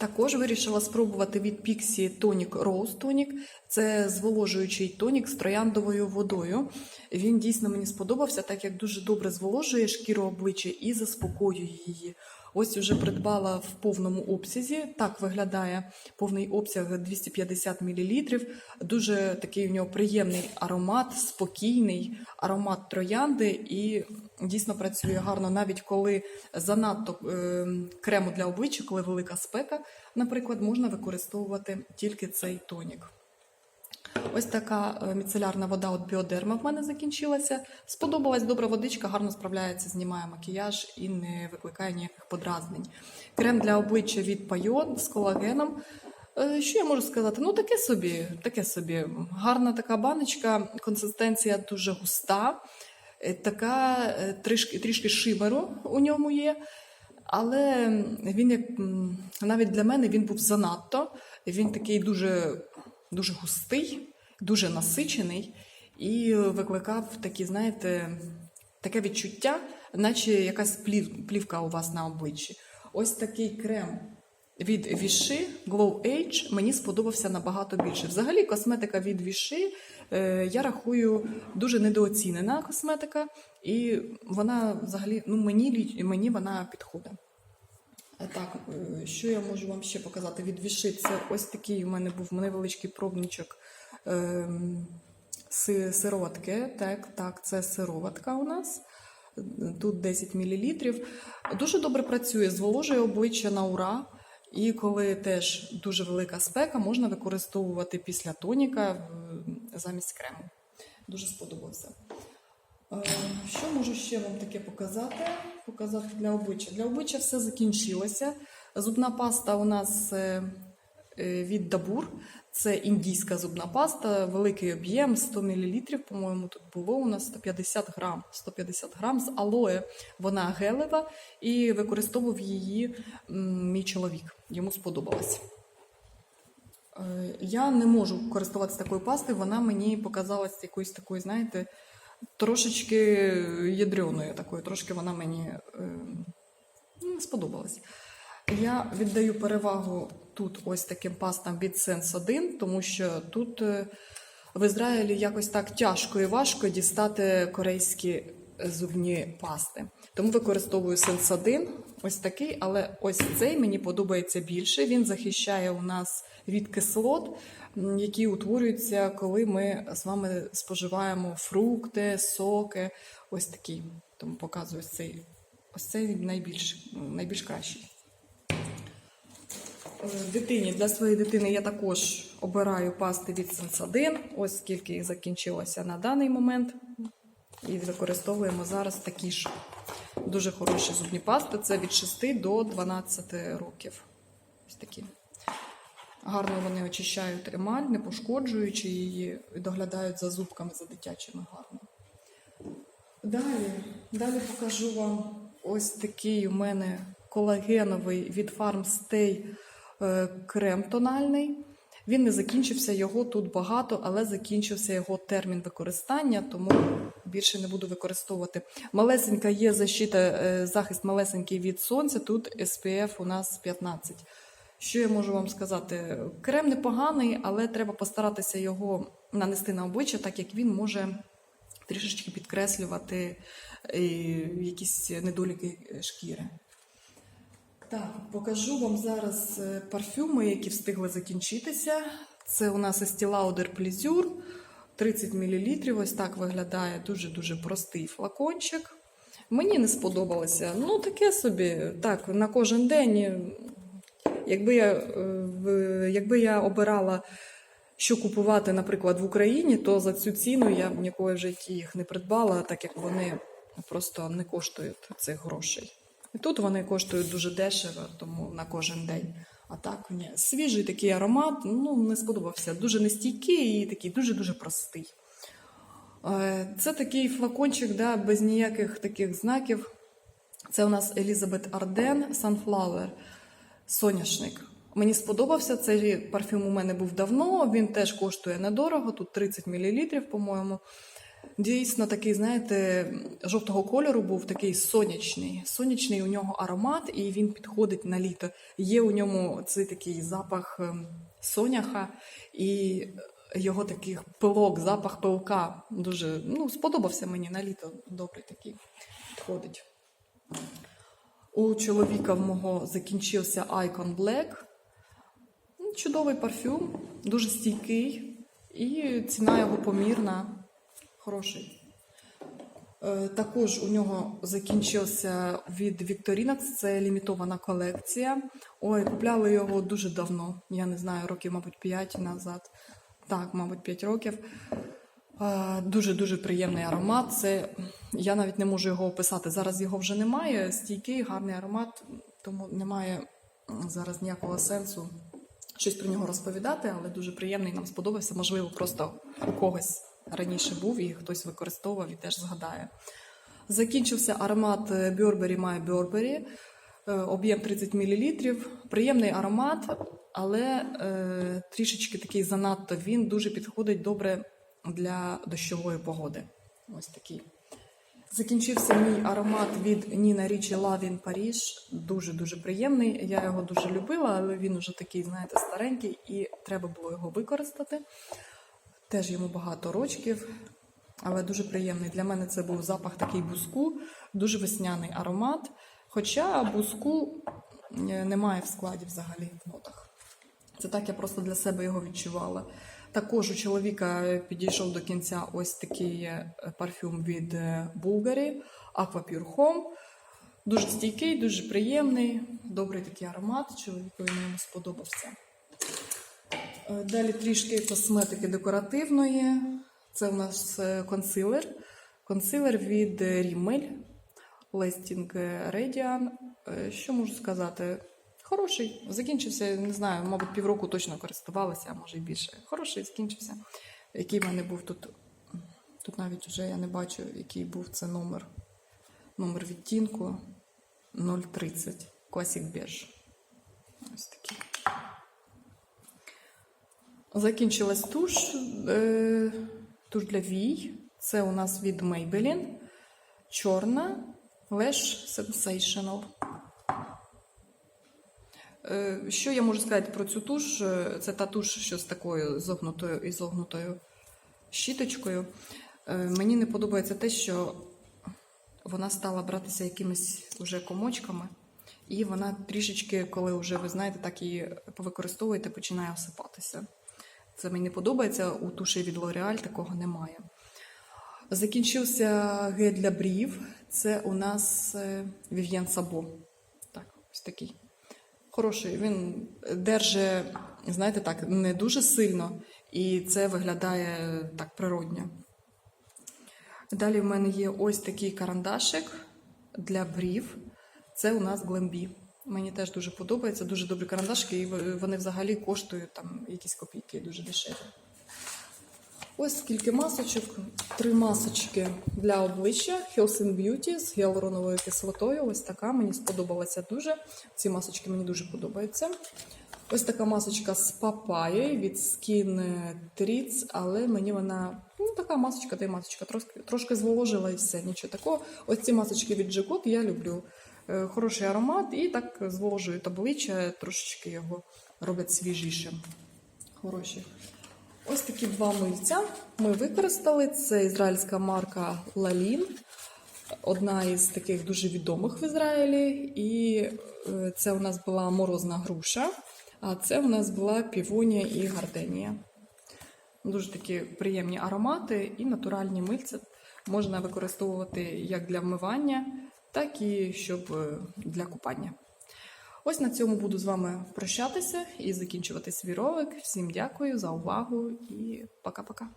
Також вирішила спробувати від Піксі тонік Rose Tonic. Це зволожуючий тонік з трояндовою водою. Він дійсно мені сподобався, так як дуже добре зволожує шкіру обличчя і заспокоює її. Ось уже придбала в повному обсязі. Так виглядає повний обсяг 250 мл. Дуже такий у нього приємний аромат, спокійний аромат троянди і дійсно працює гарно, навіть коли занадто е, крему для обличчя, коли велика спека, наприклад, можна використовувати тільки цей тонік. Ось така е, міцелярна вода від біодерма в мене закінчилася. Сподобалась добра водичка, гарно справляється, знімає макіяж і не викликає ніяких подразнень. Крем для обличчя від Пайон з колагеном. Е, Що я можу сказати? Ну, таке собі, таке собі. Гарна така баночка, консистенція дуже густа, е, така трішки, трішки шимеру у ньому є. Але він як навіть для мене він був занадто. Він такий дуже, дуже густий, дуже насичений і викликав такі, знаєте, таке відчуття, наче якась плів, плівка у вас на обличчі. Ось такий крем від Віши Glow Age мені сподобався набагато більше. Взагалі, косметика від Віши е, я рахую дуже недооцінена косметика, і вона взагалі ну мені мені вона підходить. Е, Так, е, що я можу вам ще показати від? Це ось такий у мене був невеличкий пробничок ем, си- сироватки. Так, так, це сироватка у нас. Тут 10 мл. Дуже добре працює, зволожує обличчя на ура. І коли теж дуже велика спека, можна використовувати після тоніка замість крему. Дуже сподобався. Е, Що можу ще вам таке показати? Показати для обличчя. Для обличчя все закінчилося. Зубна паста у нас е, е, від Дабур. Це індійська зубна паста, великий об'єм, 100 мл, по-моєму, тут було у нас 150 грам. 150 грам з алоє. Вона гелева і використовував її мій чоловік. Йому сподобалось. Я не можу користуватися такою пастою, вона мені показалась якоюсь такою, знаєте, трошечки ядреною такою, трошки вона мені е, ну, не сподобалась. Я віддаю перевагу тут ось таким пастам від Sense 1, тому що тут е, в Ізраїлі якось так тяжко і важко дістати корейські зубні пасти. Тому використовую Sense 1, ось такий, але ось цей мені подобається більше. Він захищає у нас від кислот, які утворюються, коли ми з вами споживаємо фрукти, соки. Ось такі. Тому показую ось цей. Ось цей найбільш, найбільш кращий. Е, Дитині для своєї дитини я також обираю пасти від Сенсадин. Ось скільки їх закінчилося на даний момент. І використовуємо зараз такі ж дуже хороші зубні пасти. Це від 6 до 12 років. Ось такі. Гарно вони очищають емаль, не пошкоджуючи її, і доглядають за зубками, за дитячими гарно. Далі, далі покажу вам ось такий у мене колагеновий від Farmstay е, крем тональний. Він не закінчився, його тут багато, але закінчився його термін використання, тому більше не буду використовувати. Малесенька є защита, е, захист малесенький від сонця. Тут SPF у нас 15. Що я можу вам сказати? Крем непоганий, але треба постаратися його нанести на обличчя, так як він може трішечки підкреслювати е, якісь недоліки шкіри. Так, покажу вам зараз е, парфюми, які встигли закінчитися. Це у нас Estee Lauder Pleasure 30 мл. Ось так виглядає дуже-дуже простий флакончик. Мені не сподобалося. Ну, таке собі, так, на кожен день. Якби я, е, якби я обирала, що купувати, наприклад, в Україні, то за цю ціну я б ніколи в житті їх не придбала, так як вони просто не коштують цих грошей. І тут вони коштують дуже дешево, тому на кожен день. А так, ні. Свіжий такий аромат, ну не сподобався. Дуже нестійкий і такий дуже-дуже простий. Е, Це такий флакончик, да, без ніяких таких знаків. Це у нас Елізабет Арден Sunflower соняшник. Мені сподобався цей парфюм. У мене був давно. Він теж коштує недорого. Тут 30 мл, по-моєму. Дійсно, такий, знаєте, жовтого кольору був такий сонячний. Сонячний у нього аромат, і він підходить на літо. Є у ньому цей такий запах ем, соняха і його такий пилок, запах пилка. Дуже ну, сподобався мені на літо. Добрий такий підходить. У чоловіка в мого закінчився Icon Black. Ну, Чудовий парфюм, дуже стійкий, і ціна його помірна, хороший. Е, Також у нього закінчився від Victorinox, це лімітована колекція. Ой, купляли його дуже давно. Я не знаю, років, мабуть, 5 назад. Так, мабуть, 5 років. Дуже-дуже приємний аромат. Це я навіть не можу його описати. Зараз його вже немає. Стійкий, гарний аромат, тому немає зараз ніякого сенсу щось про нього розповідати, але дуже приємний нам сподобався. Можливо, просто у когось раніше був і хтось використовував і теж згадає. Закінчився аромат е, Burberry My Burberry, е, об'єм 30 мл. Приємний аромат, але е, трішечки такий занадто він дуже підходить добре для дощової погоди. Ось такий. Закінчився мій аромат від Ніна Річі in Paris. Дуже-дуже приємний. Я його дуже любила, але він уже такий, знаєте, старенький, і треба було його використати. Теж йому багато рочків, але дуже приємний. Для мене це був запах такий буску, дуже весняний аромат. Хоча буску е, немає в складі взагалі в нотах. Це так я просто для себе його відчувала. Також у чоловіка підійшов до кінця ось такий е, парфюм від е, Bulgari Aqua Pure Home. Дуже стійкий, дуже приємний, добрий такий аромат. Чоловікові мені сподобався. Е, Далі трішки косметики декоративної. Це у нас е, консилер. Консилер від е, Rimmel Lasting Radiant. Е, Що можу сказати? Хороший. Закінчився, не знаю, мабуть, півроку точно користувалася, а може і більше. Хороший закінчився. Який в мене був тут. Тут навіть вже я не бачу, який був це номер. Номер відтінку 030 Classic Beige. Ось такий. Закінчилась туш. Е, туш для вій. Це у нас від Maybelline. Чорна Lash Sensational. Е, Що я можу сказати про цю туш? Е, Це та туш, що з такою зогнутою і зогнутою щіточкою. Е, Мені не подобається те, що вона стала братися якимись уже комочками, і вона трішечки, коли вже ви знаєте, так її повикористовуєте, починає осипатися. Це мені не подобається. У туші від L'Oreal такого немає. Закінчився гель для брів. Це у нас Vivienne Sabo. Так, ось такий. Хороший. Він держить, знаєте, так, не дуже сильно, і це виглядає так природньо. Далі в мене є ось такий карандашик для брів. Це у нас глембі. Мені теж дуже подобається, дуже добрі карандашки, і вони взагалі коштують там якісь копійки, дуже дешеві. Ось скільки масочок. Три масочки для обличчя Health and Beauty з гіалуроновою кислотою. Ось така мені сподобалася дуже. Ці масочки мені дуже подобаються. Ось така масочка з папаєю від Skin Treats, але мені вона ну, така масочка, та й масочка, трошки, трошки зволожила і все, нічого такого. Ось ці масочки від Jacot я люблю. Е, Хороший аромат і так зволожують обличчя, трошечки його роблять свіжішим. Хороші. Ось такі два мильця ми використали. Це ізраїльська марка Lalin, одна із таких дуже відомих в Ізраїлі. І е, це у нас була морозна груша, а це у нас була півонія і гарденія. Дуже такі приємні аромати і натуральні мильця можна використовувати як для вмивання, так і щоб е, для купання. Ось на цьому буду з вами прощатися і закінчувати свій ролик. Всім дякую за увагу і пока-пока.